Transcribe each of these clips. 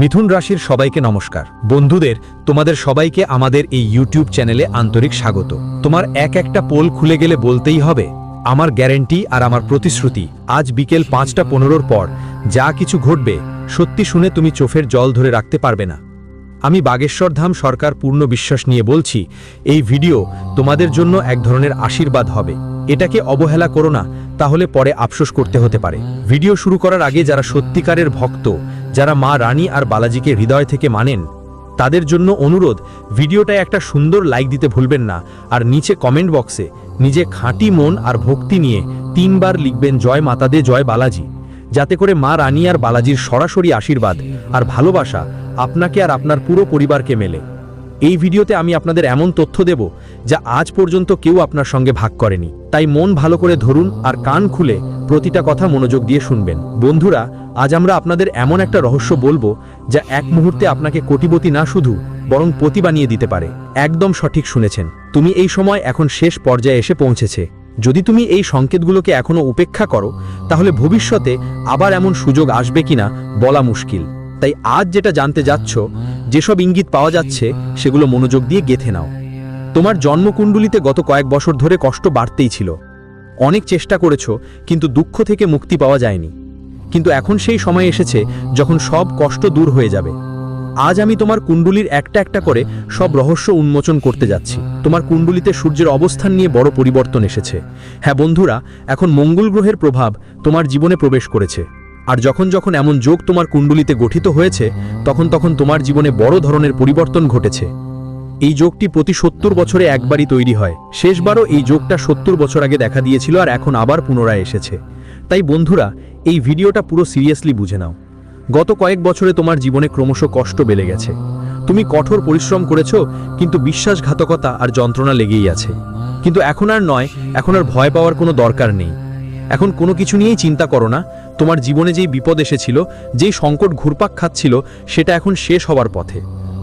মিথুন রাশির সবাইকে নমস্কার। বন্ধুদের, তোমাদের সবাইকে আমাদের এই ইউটিউব চ্যানেলে আন্তরিক স্বাগত। তোমার এক একটা পোল খুলে গেলে বলতেই হবে, আমার গ্যারেন্টি আর আমার প্রতিশ্রুতি, আজ বিকেল পাঁচটা পনেরোর পর যা কিছু ঘটবে, সত্যি শুনে তুমি চোখের জল ধরে রাখতে পারবে না। আমি বাগেশ্বরধাম সরকার পূর্ণ বিশ্বাস নিয়ে বলছি, এই ভিডিও তোমাদের জন্য এক ধরনের আশীর্বাদ হবে। এটাকে অবহেলা করো না, তাহলে পরে আফসোস করতে হতে পারে। ভিডিও শুরু করার আগে যারা সত্যিকারের ভক্ত যারা মা রানী আর বালাজিকে হৃদয় থেকে মানেন, তাদের জন্য অনুরোধ, ভিডিওটায় একটা সুন্দর লাইক দিতে ভুলবেন না, আর নিচে কমেন্ট বক্সে নিজে খাঁটি মন আর ভক্তি নিয়ে তিনবার লিখবেন, জয় মাতা দে, জয় বালাজি। যাতে করে মা রানী আর বালাজির সরাসরি আশীর্বাদ আর ভালোবাসা আপনাকে আর আপনার পুরো পরিবারকে মেলে। এই ভিডিওতে আমি আপনাদের এমন তথ্য দেব যা আজ পর্যন্ত কেউ আপনার সঙ্গে ভাগ করেনি। তাই মন ভালো করে ধরুন আর কান খুলে প্রতিটা কথা মনোযোগ দিয়ে শুনবেন। বন্ধুরা, আজ আমরা আপনাদের এমন একটা রহস্য বলব যা এক মুহূর্তে আপনাকে কোটিপতি না শুধু, বরং পতি বানিয়ে দিতে পারে। একদম সঠিক শুনেছেন। তুমি এই সময় এখন শেষ পর্যায়ে এসে পৌঁছেছে। যদি তুমি এই সংকেতগুলোকে এখনও উপেক্ষা করো, তাহলে ভবিষ্যতে আবার এমন সুযোগ আসবে কিনা বলা মুশকিল। তাই আজ যেটা জানতে যাচ্ছ, যেসব ইঙ্গিত পাওয়া যাচ্ছে, সেগুলো মনোযোগ দিয়ে গেথে নাও। তোমার জন্মকুণ্ডলিতে গত কয়েক বছর ধরে কষ্ট বাড়তেই ছিল। অনেক চেষ্টা করেছ, কিন্তু দুঃখ থেকে মুক্তি পাওয়া যায়নি। কিন্তু এখন সেই সময় এসেছে যখন সব কষ্ট দূর হয়ে যাবে। আজ আমি তোমার কুণ্ডুলির একটা একটা করে সব রহস্য উন্মোচন করতে যাচ্ছি। তোমার কুণ্ডুলিতে সূর্যের অবস্থান নিয়ে বড় পরিবর্তন এসেছে। হ্যাঁ বন্ধুরা, এখন মঙ্গল গ্রহের প্রভাব তোমার জীবনে প্রবেশ করেছে। আর যখন যখন এমন যোগ তোমার কুণ্ডুলিতে গঠিত হয়েছে, তখন তখন তোমার জীবনে বড় ধরনের পরিবর্তন ঘটেছে। এই যোগটি প্রতি সত্তর বছরে একবারই তৈরি হয়। শেষবারও এই যোগটা সত্তর বছর আগে দেখা দিয়েছিল আর এখন আবার পুনরায় এসেছে। তাই বন্ধুরা, এই ভিডিওটা পুরো সিরিয়াসলি বুঝে নাও। গত কয়েক বছরে তোমার জীবনে ক্রমশ কষ্ট বেড়ে গেছে। তুমি কঠোর পরিশ্রম করেছ, কিন্তু বিশ্বাসঘাতকতা আর যন্ত্রণা লেগেই আছে। কিন্তু এখন আর নয়, এখন আর ভয় পাওয়ার কোনো দরকার নেই। এখন কোনো কিছু নিয়েই চিন্তা করো না, তোমার জীবনে যেই বিপদ এসেছিল, যেই সংকট ঘুরপাক খাচ্ছিল, সেটা এখন শেষ হওয়ার পথে।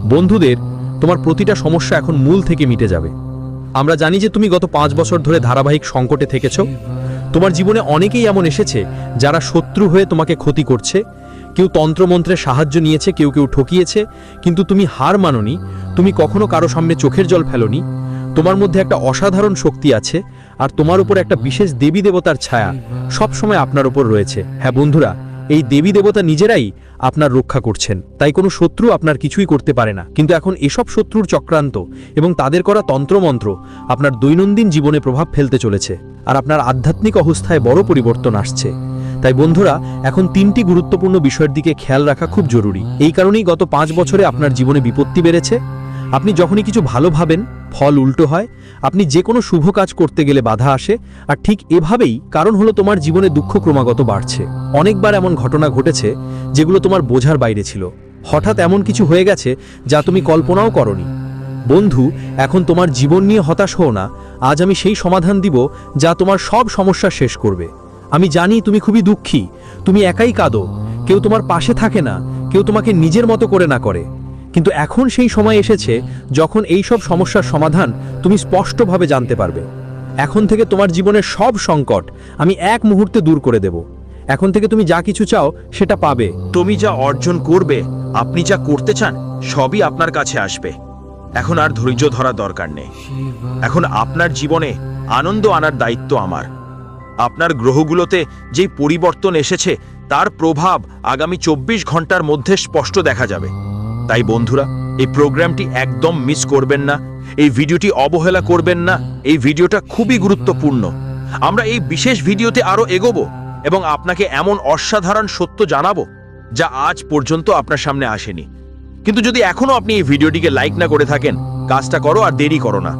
বন্ধুদের তোমার প্রতিটা সমস্যা এখন মূল থেকে মিটে যাবে। আমরা জানি যে তুমি গত পাঁচ বছর ধরে ধারাবাহিক সংকটে থেকেছ। তোমার জীবনে অনেকেই এমন এসেছে যারা শত্রু হয়ে তোমাকে ক্ষতি করছে। কেউ তন্ত্রমন্ত্রের সাহায্য নিয়েছে, কেউ কেউ ঠকিয়েছে, কিন্তু তুমি হার মাননি। তুমি কখনো কারও সামনে চোখের জল ফেলোনি। তোমার মধ্যে একটা অসাধারণ শক্তি আছে আর তোমার উপর একটা বিশেষ দেবী দেবতার ছায়া সবসময় আপনার উপর রয়েছে। হ্যাঁ বন্ধুরা এই দেবী দেবতা নিজেরাই আপনার রক্ষা করছেন। তাই কোনো শত্রু আপনার কিছুই করতে পারে না। কিন্তু এখন এসব শত্রুর চক্রান্ত এবং তাদের করা তন্ত্রমন্ত্র আপনার দৈনন্দিন জীবনে প্রভাব ফেলতে চলেছে আর আপনার আধ্যাত্মিক অবস্থায় বড় পরিবর্তন আসছে। তাই বন্ধুরা, এখন তিনটি গুরুত্বপূর্ণ বিষয়ের দিকে খেয়াল রাখা খুব জরুরি। এই কারণেই গত পাঁচ বছরে আপনার জীবনে বিপত্তি বেড়েছে। আপনি যখনই কিছু ভালো ভাবেন ফল উল্টো হয়, আপনি যে কোনো শুভ কাজ করতে গেলে বাধা আসে, আর ঠিক এভাবেই কারণ হলো তোমার জীবনে দুঃখ ক্রমাগত বাড়ছে। অনেকবার এমন ঘটনা ঘটেছে, যেগুলো তোমার বোঝার বাইরে ছিল। হঠাৎ এমন কিছু হয়ে গেছে, যা তুমি কল্পনাও করনি। বন্ধু, এখন তোমার জীবন নিয়ে হতাশ হও না। আজ আমি সেই সমাধান দিব, যা তোমার সব সমস্যা শেষ করবে। আমি জানি তুমি খুবই দুঃখী। তুমি একাই কাঁদো। কেউ তোমার পাশে থাকে না। কেউ তোমাকে নিজের মতো করে না করে। কিন্তু এখন সেই সময় এসেছে যখন এই সব সমস্যার সমাধান তুমি স্পষ্টভাবে জানতে পারবে। এখন থেকে তোমার জীবনের সব সংকট আমি এক মুহূর্তে দূর করে দেব। এখন থেকে তুমি যা কিছু চাও সেটা পাবে। তুমি যা অর্জন করবে, আপনি যা করতে চান, সবই আপনার কাছে আসবে। এখন আর ধৈর্য ধরা দরকার নেই। এখন আপনার জীবনে আনন্দ আনার দায়িত্ব আমার। আপনার গ্রহগুলোতে যেই পরিবর্তন এসেছে, তার প্রভাব আগামী চব্বিশ ঘণ্টার মধ্যে স্পষ্ট দেখা যাবে। তাই বন্ধুরা, এই প্রোগ্রামটি একদম মিস করবেন না, এই ভিডিওটি অবহেলা করবেন না, এই ভিডিওটা খুবই গুরুত্বপূর্ণ। আমরা এই বিশেষ ভিডিওতে আরও এগোবো এবং আপনাকে এমন অসাধারণ সত্য জানাব যা আজ পর্যন্ত আপনার সামনে আসেনি। কিন্তু যদি এখনও আপনি এই ভিডিওটিকে লাইক না করে থাকেন, কাজটা করো আর দেরি করো না।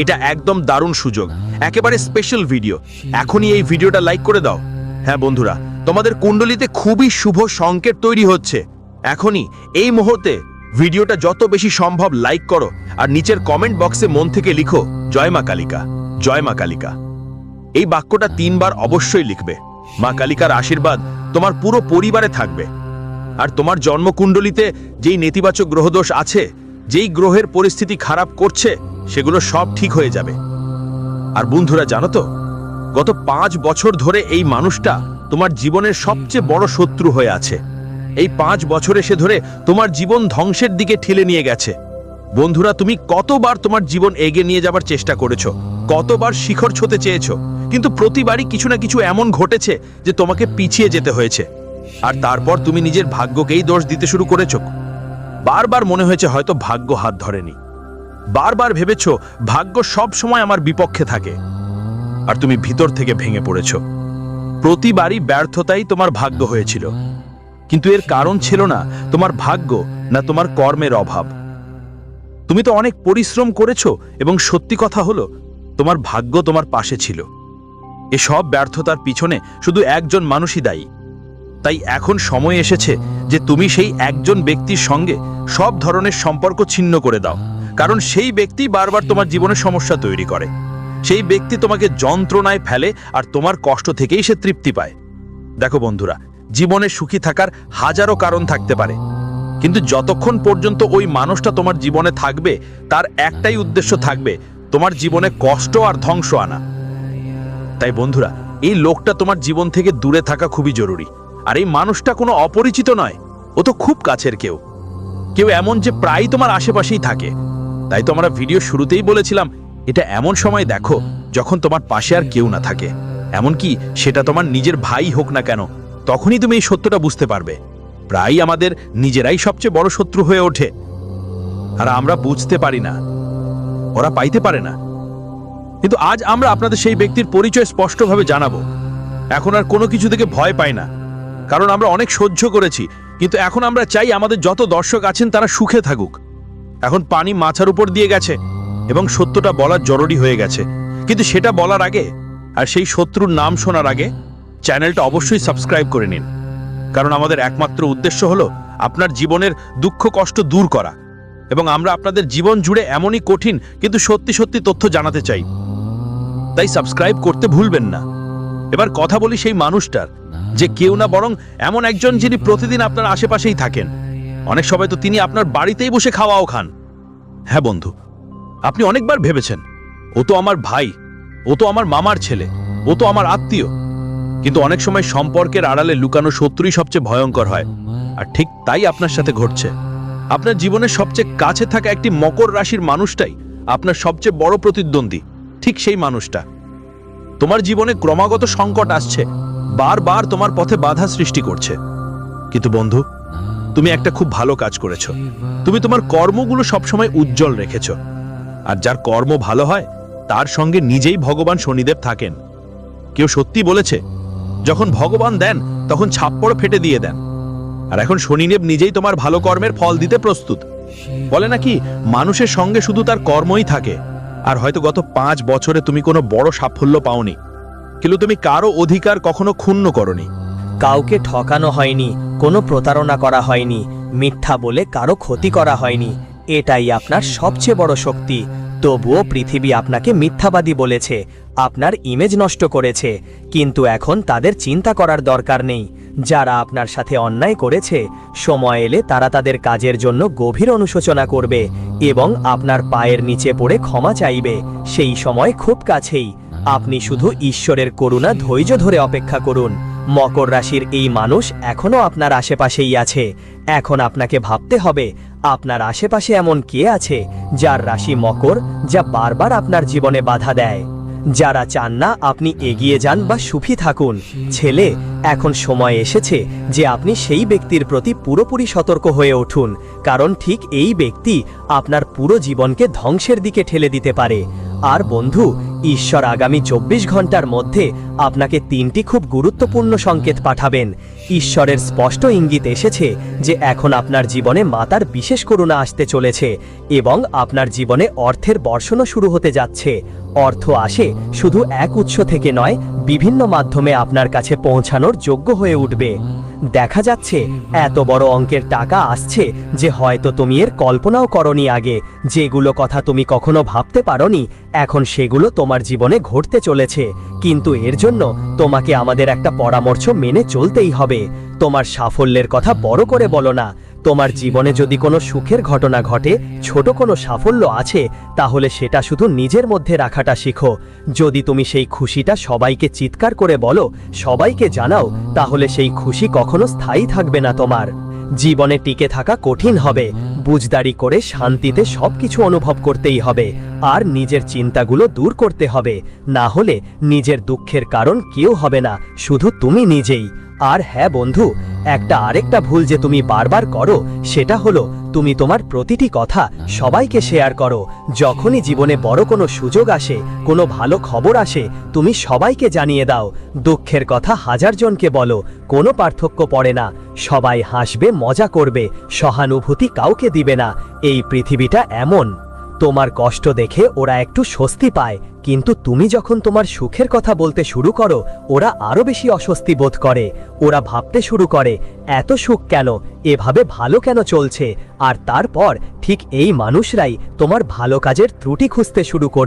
এটা একদম দারুণ সুযোগ, একেবারে স্পেশাল ভিডিও এখনই এই ভিডিওটা লাইক করে দাও। হ্যাঁ বন্ধুরা, তোমাদের কুণ্ডলিতে খুবই শুভ সংকেত তৈরি হচ্ছে। এখনই এই মুহূর্তে ভিডিওটা যত বেশি সম্ভব লাইক করো আর নিচের কমেন্ট বক্সে মন থেকে লিখো, জয় মা কালিকা, জয় মা কালিকা। এই বাক্যটা তিনবার অবশ্যই লিখবে। মা কালিকার আশীর্বাদ তোমার পুরো পরিবারে থাকবে। আর তোমার জন্মকুণ্ডলিতে যেই নেতিবাচক গ্রহদোষ আছে, যেই গ্রহের পরিস্থিতি খারাপ করছে, সেগুলো সব ঠিক হয়ে যাবে। আর বন্ধুরা, জানো তো, গত পাঁচ বছর ধরে এই মানুষটা তোমার জীবনের সবচেয়ে বড় শত্রু হয়ে আছে। এই পাঁচ বছর এসে ধরে তোমার জীবন ধ্বংসের দিকে ঠেলে নিয়ে গেছে। বন্ধুরা, তুমি কতবার তোমার জীবন এগিয়ে নিয়ে যাবার চেষ্টা করেছ? কতবার শিখর ছুতে চেয়েছো? কিন্তু প্রতিবারই কিছু না কিছু এমন ঘটেছে যে তোমাকে পিছিয়ে যেতে হয়েছে। আর তারপর তুমি নিজের ভাগ্যকেই দোষ দিতে শুরু করেছ। বারবার মনে হয়েছে হয়তো ভাগ্য হাত ধরেনি। বারবার ভেবেছ ভাগ্য সব সময় আমার বিপক্ষে থাকে। আর তুমি ভিতর থেকে ভেঙে পড়েছ। প্রতিবারই ব্যর্থতাই তোমার ভাগ্য হয়েছিল। কিন্তু এর কারণ ছিল না তোমার ভাগ্য, না তোমার কর্মের অভাব। তুমি তো অনেক পরিশ্রম করেছ এবং সত্যি কথা হলো, তোমার ভাগ্য তোমার পাশে ছিল। এসব ব্যর্থতার পিছনে শুধু একজন মানুষই দায়ী। তাই এখন সময় এসেছে যে তুমি সেই একজন ব্যক্তির সঙ্গে সব ধরনের সম্পর্ক ছিন্ন করে দাও, কারণ সেই ব্যক্তি বারবার তোমার জীবনে সমস্যা তৈরি করে। সেই ব্যক্তি তোমাকে যন্ত্রণায় ফেলে আর তোমার কষ্ট থেকেই সে তৃপ্তি পায়। দেখো বন্ধুরা জীবনে সুখী থাকার হাজারো কারণ থাকতে পারে। কিন্তু যতক্ষণ পর্যন্ত ওই মানুষটা তোমার জীবনে থাকবে, তার একটাই উদ্দেশ্য থাকবে, তোমার জীবনে কষ্ট আর ধ্বংস আনা। তাই বন্ধুরা, এই লোকটা তোমার জীবন থেকে দূরে থাকা খুবই জরুরি। আর এই মানুষটা কোনো অপরিচিত নয়, ও তো খুব কাছের কেউ। কেউ এমন যে প্রায় তোমার আশেপাশেই থাকে। তাই তো আমরা ভিডিও শুরুতেই বলেছিলাম, এটা এমন সময় দেখো, যখন তোমার পাশে আর কেউ না থাকে। এমনকি সেটা তোমার নিজের ভাই হোক না কেন তখনই তুমি এই সত্যটা বুঝতে পারবে। প্রায়ই আমাদের নিজেরাই সবচেয়ে বড় শত্রু হয়ে ওঠে। আর আমরা বুঝতে পারি না। ওরা পাইতে পারে না। কিন্তু আজ আমরা আপনাদের সেই ব্যক্তির পরিচয় স্পষ্টভাবে জানাব। এখন আর কোনো কিছু থেকে ভয় পাই না। কারণ আমরা অনেক সহ্য করেছি। কিন্তু এখন আমরা চাই আমাদের যত দর্শক আছেন তারা সুখে থাকুক। এখন পানি মাথার উপর দিয়ে গেছে এবং সত্যটা বলার জরুরি হয়ে গেছে। কিন্তু সেটা বলার আগে আর সেই শত্রুর নাম শোনার আগে চ্যানেলটা অবশ্যই সাবস্ক্রাইব করে নিন। কারণ আমাদের একমাত্র উদ্দেশ্য হলো আপনার জীবনের দুঃখ, কষ্ট দূর করা। এবং আমরা আপনাদের জীবন জুড়ে এমনই কঠিন, কিন্তু সত্যি সত্যি তথ্য জানাতে চাই। তাই সাবস্ক্রাইব করতে ভুলবেন না। এবার কথা বলি সেই মানুষটার, যে কেউ না বরং এমন একজন যিনি প্রতিদিন আপনার আশেপাশেই থাকেন। অনেক সময় তো তিনি আপনার বাড়িতেই বসে খাওয়াও খান। হ্যাঁ বন্ধু, আপনি অনেকবার ভেবেছেন, ও তো আমার ভাই, ও তো আমার মামার ছেলে, ও তো আমার আত্মীয়। কিন্তু অনেক সময় সম্পর্কের আড়ালে লুকানো শত্রুই সবচেয়ে ভয়ঙ্কর হয়। আর ঠিক তাই আপনার সাথে ঘটছে। আপনার জীবনের সবচেয়ে কাছে থাকা একটি মকর রাশির মানুষটাই আপনার সবচেয়ে বড় প্রতিদ্বন্দ্বী। ঠিক সেই মানুষটা। তোমার জীবনে ক্রমাগত সংকট আসছে। বারবার তোমার পথে বাধা সৃষ্টি করছে। কিন্তু বন্ধু, তুমি একটা খুব ভালো কাজ করেছ। তুমি তোমার কর্মগুলো সবসময় উজ্জ্বল রেখেছ। আর যার কর্ম ভালো হয়, তার সঙ্গে নিজেই ভগবান শনিদেব থাকেন। কেউ সত্যি বলেছে যখন ভগবান দেন, তখন ছাপ্পড় ফেটে দিয়ে দেন। আর এখন শনিদেব নিজেই তোমার ভালো কর্মের ফল দিতে প্রস্তুত। বলে নাকি, মানুষের সঙ্গে শুধু তার কর্মই থাকে। আর হয়তো গত পাঁচ বছরে তুমি কোনো বড় সাফল্য পাওনি। কিন্তু তুমি কারও অধিকার কখনো ক্ষুণ্ণ করনি। কাউকে ঠকানো হয়নি, কোনো প্রতারণা করা হয়নি, মিথ্যা বলে কারও ক্ষতি করা হয়নি। এটাই আপনার সবচেয়ে বড় শক্তি। তবুও পৃথিবী আপনাকে মিথ্যাবাদী বলেছে, আপনার ইমেজ নষ্ট করেছে, কিন্তু এখন তাদের চিন্তা করার দরকার নেই। যারা আপনার সাথে অন্যায় করেছে, সময় এলে তারা তাদের কাজের জন্য গভীর অনুশোচনা করবে এবং আপনার পায়ের নিচে পড়ে ক্ষমা চাইবে। সেই সময় খুব কাছেই। আপনি শুধু ঈশ্বরের করুণা ধৈর্য ধরে অপেক্ষা করুন। মকর রাশির এই মানুষ এখনও আপনার আশেপাশেই আছে। এখন আপনাকে ভাবতে হবে, আপনার আশেপাশে এমন কে আছে যার রাশি মকর যা বারবার আপনার জীবনে বাধা দেয়? যারা চান না আপনি এগিয়ে যান বা সুখী থাকুন। ছেলে, এখন সময় এসেছে যে আপনি সেই ব্যক্তির প্রতি পুরোপুরি সতর্ক হয়ে উঠুন, কারণ ঠিক এই ব্যক্তি আপনার পুরো জীবনকে ধ্বংসের দিকে ঠেলে দিতে পারে। আর বন্ধু ঈশ্বর আগামী চব্বিশ ঘণ্টার মধ্যে আপনাকে তিনটি খুব গুরুত্বপূর্ণ সংকেত পাঠাবেন। ঈশ্বরের স্পষ্ট ইঙ্গিত এসেছে যে এখন আপনার জীবনে মাতার বিশেষ করুণা আসতে চলেছে এবং আপনার জীবনে অর্থের বর্ষণও শুরু হতে যাচ্ছে। অর্থ আসে শুধু এক উৎস থেকে নয়, বিভিন্ন মাধ্যমে আপনার কাছে পৌঁছানোর যোগ্য হয়ে উঠবে। দেখা যাচ্ছে, এত বড় অঙ্কের টাকা আসছে যে হয়তো তুমি এর কল্পনাও করনি আগে। যেগুলো কথা তুমি কখনো ভাবতে পারোনি, এখন সেগুলো তোমার জীবনে ঘটতে চলেছে। কিন্তু এর জন্য তোমাকে আমাদের একটা পরামর্শ মেনে চলতেই হবে। তোমার সাফল্যের কথা বড় করে বলো না। তোমার জীবনে যদি কোনো সুখের ঘটনা ঘটে, ছোট কোনো সাফল্য আছে, তাহলে সেটা শুধু নিজের মধ্যে রাখাটা শিখো। যদি তুমি সেই খুশিটা সবাইকে চিৎকার করে বলো, সবাইকে জানাও, তাহলে সেই খুশি কখনো স্থায়ী থাকবে না তোমার। জীবনে টিকে থাকা কঠিন হবে, বুঝদারি করে শান্তিতে সবকিছু অনুভব করতেই হবে, আর নিজের চিন্তাগুলো দূর করতে হবে, না হলে নিজের দুঃখের কারণ কেউ হবে না, শুধু তুমি নিজেই। আর হ্যাঁ বন্ধু একটা আরেকটা ভুল যে তুমি বারবার করো, সেটা হলো তুমি তোমার প্রতিটি কথা সবাইকে শেয়ার করো। যখনই জীবনে বড় কোনো সুযোগ আসে, কোনো ভালো খবর আসে, তুমি সবাইকে জানিয়ে দাও। দুঃখের কথা হাজার জনকে বলো, কোনো পার্থক্য পড়ে না। সবাই হাসবে, মজা করবে, সহানুভূতি কাউকে দিবে না। এই পৃথিবীটা এমন। তোমার কষ্ট দেখে ওরা একটু স্বস্তি পায় কিন্তু তুমি যখন তোমার সুখের কথা বলতে শুরু করো, ওরা আরও বেশি অস্বস্তি বোধ করে। ওরা ভাবতে শুরু করে, এত সুখ কেন? এভাবে ভালো কেন চলছে? আর তারপর ঠিক এই মানুষরাই তোমার ভালো কাজের ত্রুটি খুঁজতে শুরু করবে।